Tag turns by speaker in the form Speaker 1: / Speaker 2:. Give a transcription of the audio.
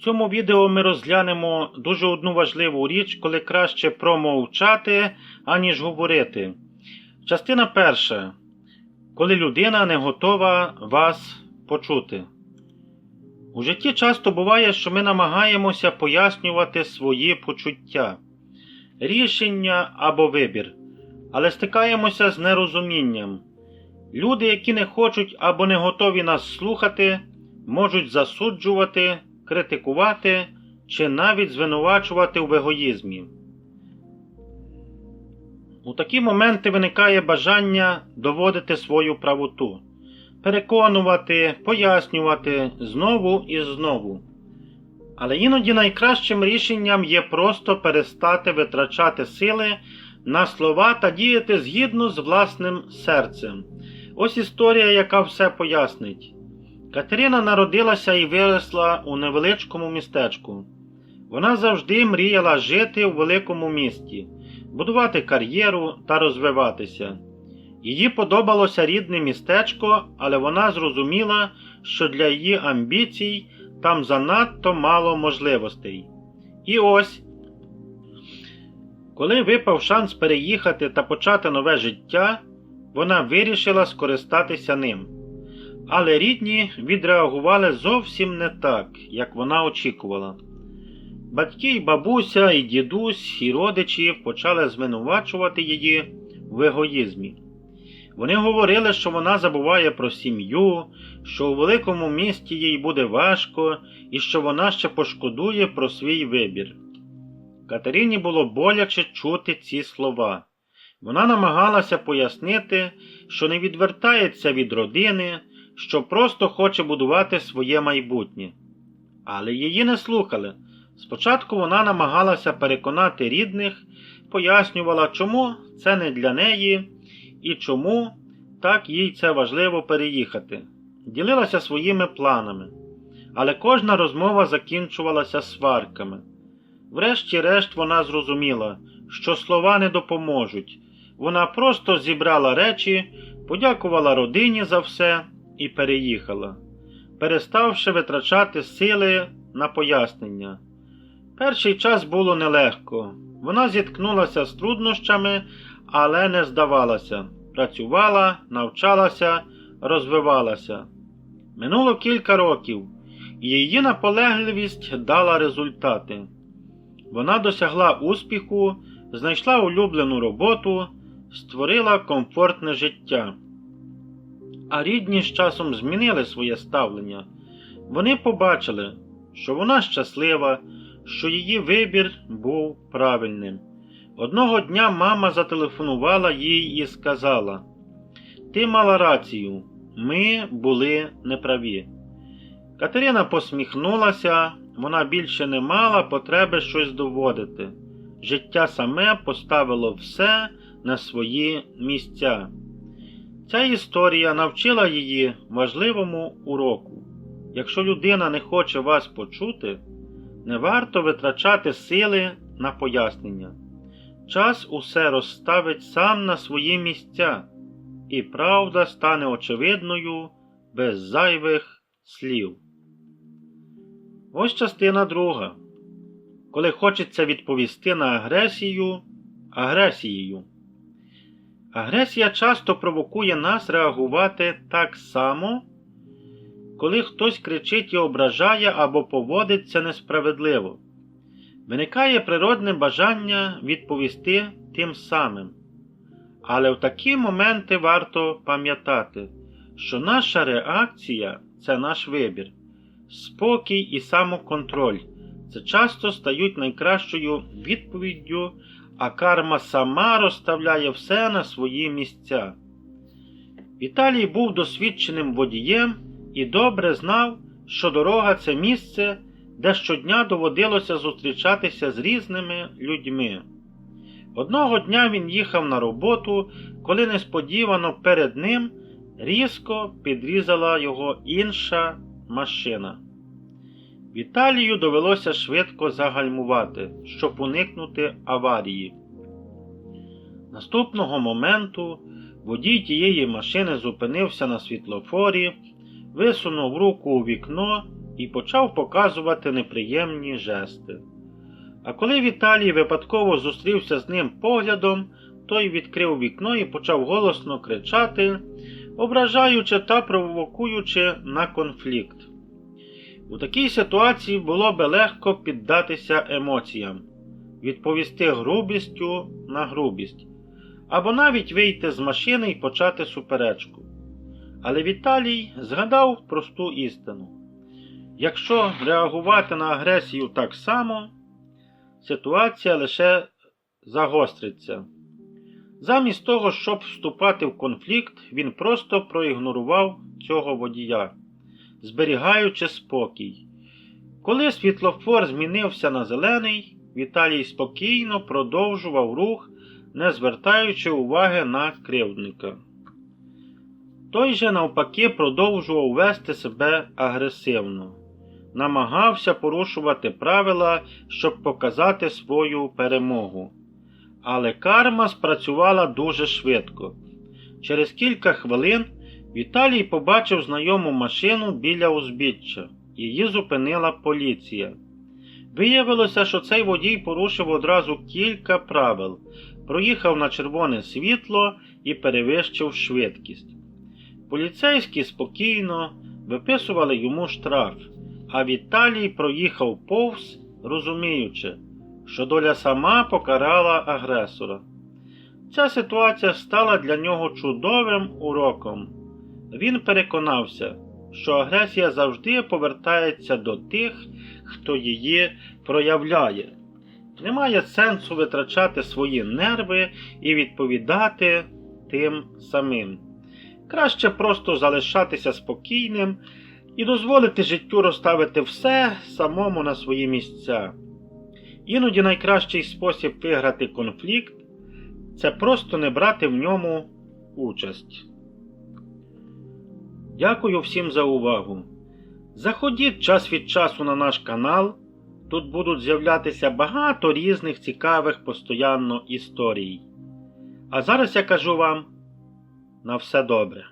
Speaker 1: В цьому відео ми розглянемо дуже одну важливу річ, коли краще промовчати, аніж говорити. Частина перша. Коли людина не готова вас почути. У житті часто буває, що ми намагаємося пояснювати свої почуття, рішення або вибір, але стикаємося з нерозумінням. Люди, які не хочуть або не готові нас слухати, можуть засуджувати, критикувати чи навіть звинувачувати в егоїзмі. У такі моменти виникає бажання доводити свою правоту, переконувати, пояснювати знову і знову. Але іноді найкращим рішенням є просто перестати витрачати сили на слова та діяти згідно з власним серцем. Ось історія, яка все пояснить. Катерина народилася і виросла у невеличкому містечку. Вона завжди мріяла жити у великому місті, будувати кар'єру та розвиватися. Їй подобалося рідне містечко, але вона зрозуміла, що для її амбіцій там занадто мало можливостей. І ось, коли випав шанс переїхати та почати нове життя, вона вирішила скористатися ним. Але рідні відреагували зовсім не так, як вона очікувала. Батьки, і бабуся, і дідусь, і родичі почали звинувачувати її в егоїзмі. Вони говорили, що вона забуває про сім'ю, що у великому місті їй буде важко і що вона ще пошкодує про свій вибір. Катерині було боляче чути ці слова. Вона намагалася пояснити, що не відвертається від родини, що просто хоче будувати своє майбутнє. Але її не слухали. Спочатку вона намагалася переконати рідних, пояснювала, чому це не для неї і чому так їй це важливо переїхати. Ділилася своїми планами. Але кожна розмова закінчувалася сварками. Врешті-решт вона зрозуміла, що слова не допоможуть. Вона просто зібрала речі, подякувала родині за все і переїхала, переставши витрачати сили на пояснення. Перший час було нелегко. Вона зіткнулася з труднощами, але не здавалася. Працювала, навчалася, розвивалася. Минуло кілька років, і її наполегливість дала результати. Вона досягла успіху, знайшла улюблену роботу, створила комфортне життя. А рідні з часом змінили своє ставлення. Вони побачили, що вона щаслива, що її вибір був правильним. Одного дня мама зателефонувала їй і сказала: Ти мала рацію, ми були неправі. Катерина посміхнулася, вона більше не мала потреби щось доводити. Життя саме поставило все на свої місця. Ця історія навчила її важливому уроку. Якщо людина не хоче вас почути, не варто витрачати сили на пояснення. Час усе розставить сам на свої місця, і правда стане очевидною без зайвих слів. Ось частина друга. Коли хочеться відповісти на агресію агресією. Агресія часто провокує нас реагувати так само, коли хтось кричить і ображає або поводиться несправедливо. Виникає природне бажання відповісти тим самим. Але в такі моменти варто пам'ятати, що наша реакція це наш вибір, спокій і самоконтроль. Це часто стають найкращою відповіддю, а карма сама розставляє все на свої місця. Віталій був досвідченим водієм і добре знав, що дорога це місце, де щодня доводилося зустрічатися з різними людьми. Одного дня він їхав на роботу, коли несподівано перед ним різко підрізала його інша машина. Віталію довелося швидко загальмувати, щоб уникнути аварії. Наступного моменту водій тієї машини зупинився на світлофорі, висунув руку у вікно і почав показувати неприємні жести. А коли Віталій випадково зустрівся з ним поглядом, той відкрив вікно і почав голосно кричати, ображаючи та провокуючи на конфлікт. У такій ситуації було би легко піддатися емоціям, відповісти грубістю на грубість, або навіть вийти з машини і почати суперечку. Але Віталій згадав просту істину. Якщо реагувати на агресію так само, ситуація лише загостриться. Замість того, щоб вступати в конфлікт, він просто проігнорував цього водія, зберігаючи спокій. Коли світлофор змінився на зелений, Віталій спокійно продовжував рух, не звертаючи уваги на кривдника. Той же, навпаки, продовжував вести себе агресивно, намагався порушувати правила, щоб показати свою перемогу. Але карма спрацювала дуже швидко. Через кілька хвилин Віталій побачив знайому машину біля узбіччя. Її зупинила поліція. Виявилося, що цей водій порушив одразу кілька правил, проїхав на червоне світло і перевищив швидкість. Поліцейські спокійно виписували йому штраф, а Віталій проїхав повз, розуміючи, що доля сама покарала агресора. Ця ситуація стала для нього чудовим уроком. Він переконався, що агресія завжди повертається до тих, хто її проявляє. Немає сенсу витрачати свої нерви і відповідати тим самим. Краще просто залишатися спокійним і дозволити життю розставити все самому на свої місця. Іноді найкращий спосіб виграти конфлікт це просто не брати в ньому участь. Дякую всім за увагу. Заходіть час від часу на наш канал. Тут будуть з'являтися багато різних цікавих постоянно історій. А зараз я кажу вам на все добре.